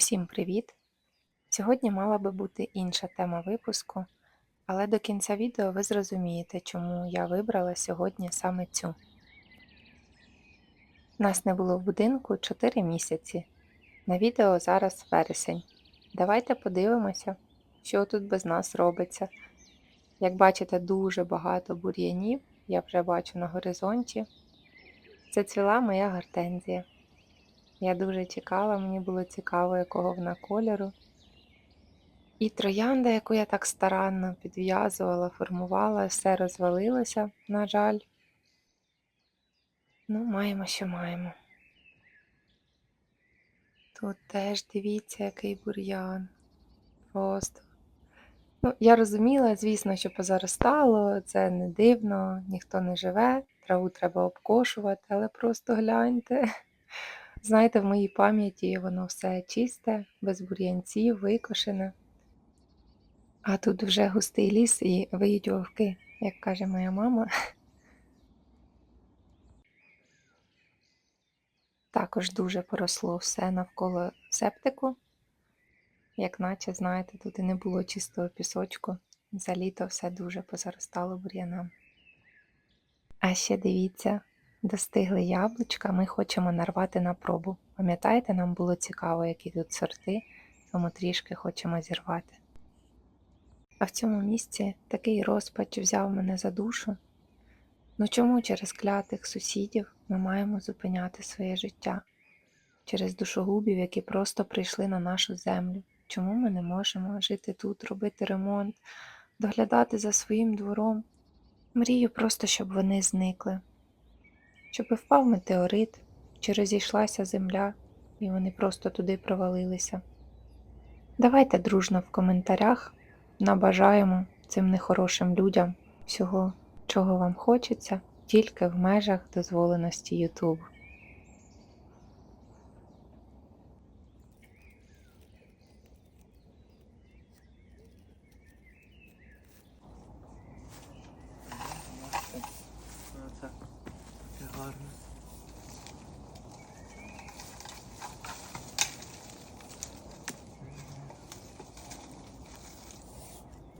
Усім привіт! Сьогодні мала би бути інша тема випуску, але до кінця відео ви зрозумієте, чому я вибрала сьогодні саме цю. Нас не було в будинку 4 місяці. На відео зараз вересень. Давайте подивимося, що тут без нас робиться. Як бачите, дуже багато бур'янів, я вже бачу на горизонті. Це ціла моя гортензія. Я дуже чекала, мені було цікаво, якого вона кольору. І троянда, яку я так старанно підв'язувала, формувала, все розвалилося, на жаль. Ну, маємо, що маємо. Тут теж дивіться, який бур'ян. Просто. Ну, я розуміла, звісно, що позаростало, це не дивно, ніхто не живе, траву треба обкошувати, але просто гляньте. Знаєте, в моїй пам'яті воно все чисте, без бур'янців, викошене. А тут вже густий ліс і виють вовки, як каже моя мама. Також дуже поросло все навколо септику. Як наче, знаєте, тут і не було чистого пісочку. За літо все дуже позаростало бур'янам. А ще дивіться, достигли яблучка, ми хочемо нарвати на пробу. Пам'ятаєте, нам було цікаво, які тут сорти, тому трішки хочемо зірвати. А в цьому місці такий розпач взяв мене за душу. Ну чому через клятих сусідів ми маємо зупиняти своє життя? Через душогубів, які просто прийшли на нашу землю. Чому ми не можемо жити тут, робити ремонт, доглядати за своїм двором? Мрію просто, щоб вони зникли, щоб впав метеорит, чи розійшлася земля, і вони просто туди провалилися. Давайте дружно в коментарях набажаємо цим нехорошим людям всього, чого вам хочеться, тільки в межах дозволеності Ютубу.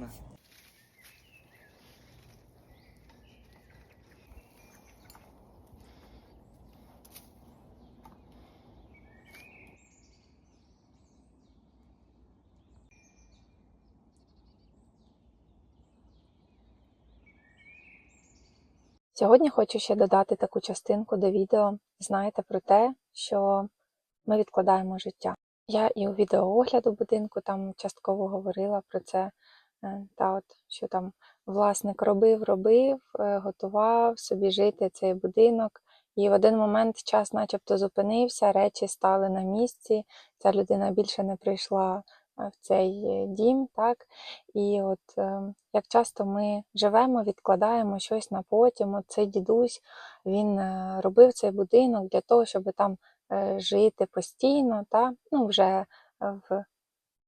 На. Сьогодні хочу ще додати таку частинку до відео, знаєте, про те, що ми відкладаємо життя. Я і у відеоогляду будинку там частково говорила про це, та от, що там власник робив, робив, е, готував собі жити цей будинок, і в один момент час начебто зупинився, речі стали на місці, ця людина більше не прийшла е, в цей е, дім, так? І от е, як часто ми живемо, відкладаємо щось на потім. От цей дідусь він е, робив цей будинок для того, щоб там е, жити постійно, та? ну вже в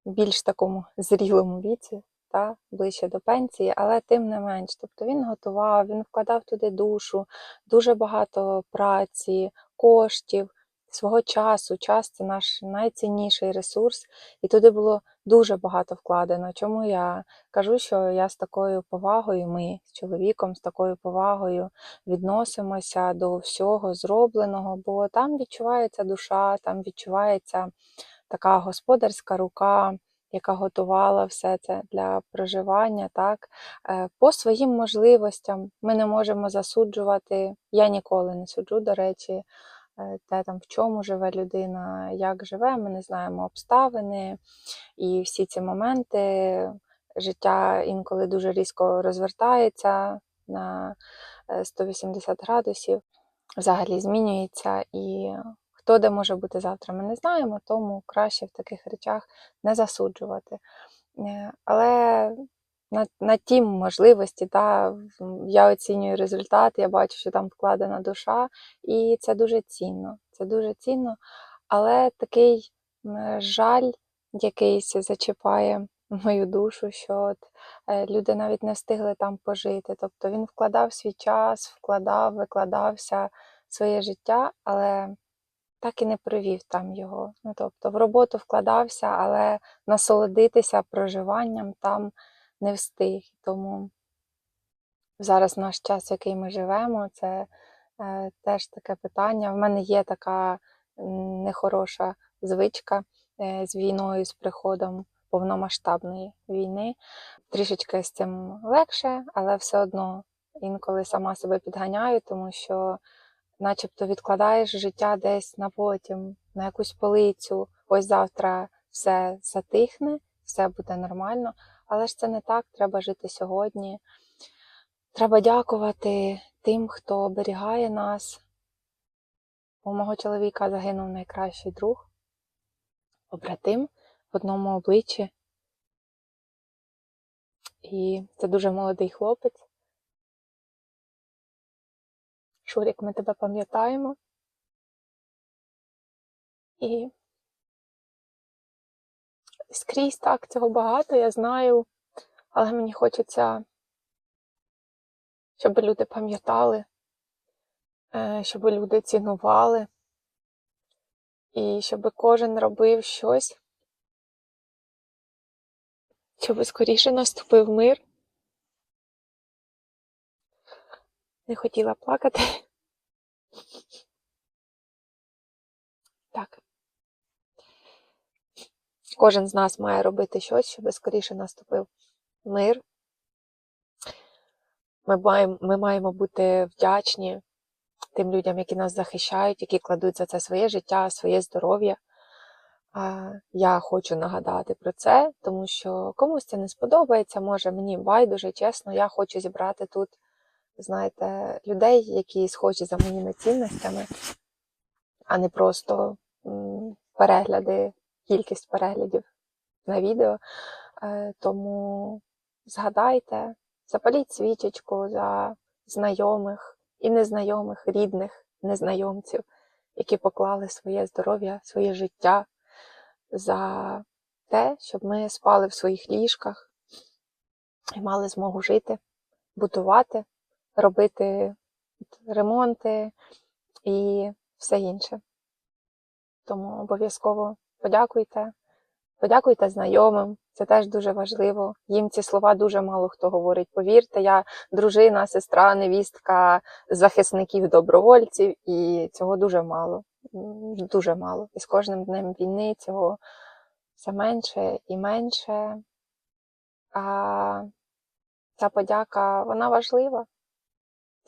більш такому зрілому віці, та? ближче до пенсії, але тим не менш. Тобто він готував, він вкладав туди душу, дуже багато праці, коштів. Свого часу, час це наш найцінніший ресурс, і туди було дуже багато вкладено. Чому я кажу, що я з такою повагою, ми з чоловіком з такою повагою відносимося до всього зробленого, бо там відчувається душа, там відчувається така господарська рука, яка готувала все це для проживання. так. Е, По своїм можливостям ми не можемо засуджувати. Я ніколи не суджу, до речі, е, те там в чому живе людина, як живе, ми не знаємо обставини і всі ці моменти. Життя інколи дуже різко розвертається на е, 180 градусів, взагалі змінюється, і хто де може бути завтра, ми не знаємо, тому краще в таких речах не засуджувати. Е, Але на, на ті можливості, та, я оцінюю результат, я бачу, що там вкладена душа, і це дуже цінно. Це дуже цінно, але такий жаль якийсь зачіпає мою душу, що от, е, люди навіть не встигли там пожити. Тобто він вкладав свій час, вкладав, викладався своє життя, але так і не провів там його. Ну, тобто в роботу вкладався, але насолодитися проживанням там не встиг. Тому зараз наш час, в який ми живемо, це е, теж таке питання. В мене є така нехороша звичка е, з війною, з приходом повномасштабної війни. Трішечки з цим легше, але все одно інколи сама себе підганяю, тому що начебто відкладаєш життя десь на потім, на якусь полицю. Ось завтра все затихне, все буде нормально. Але ж це не так, треба жити сьогодні. Треба дякувати тим, хто оберігає нас. У мого чоловіка загинув найкращий друг, побратим в одному обличчі. І це дуже молодий хлопець. Шурік, ми тебе пам'ятаємо. І скрізь так цього багато, я знаю, але мені хочеться, щоб люди пам'ятали, е, щоб люди цінували, і щоб кожен робив щось, щоб скоріше наступив мир. Не хотіла плакати. Так. Кожен з нас має робити щось, щоб скоріше наступив мир. Ми маємо, ми маємо бути вдячні тим людям, які нас захищають, які кладуть за це своє життя, своє здоров'я. Я хочу нагадати про це, тому що комусь це не сподобається, може мені байдуже, чесно, я хочу зібрати тут, знаєте, людей, які схожі за моїми цінностями, а не просто перегляди, кількість переглядів на відео. Е, Тому згадайте, запаліть свічечку за знайомих і незнайомих, рідних незнайомців, які поклали своє здоров'я, своє життя за те, щоб ми спали в своїх ліжках і мали змогу жити, будувати, робити ремонти і все інше. Тому обов'язково подякуйте, подякуйте знайомим, це теж дуже важливо. Їм ці слова дуже мало хто говорить. Повірте, я дружина, сестра, невістка захисників, добровольців, і цього дуже мало. Дуже мало. І з кожним днем війни цього все менше і менше. А ця подяка, вона важлива.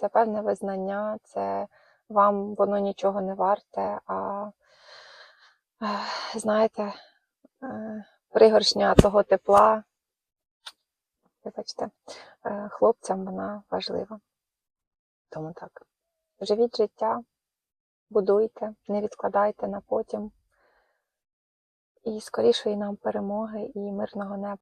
Це певне визнання, це вам воно нічого не варте, а знаєте, е, пригоршня того тепла, вибачте, е, хлопцям вона важлива. Тому так. Живіть життя, будуйте, не відкладайте на потім. І скорішої нам перемоги і мирного неба.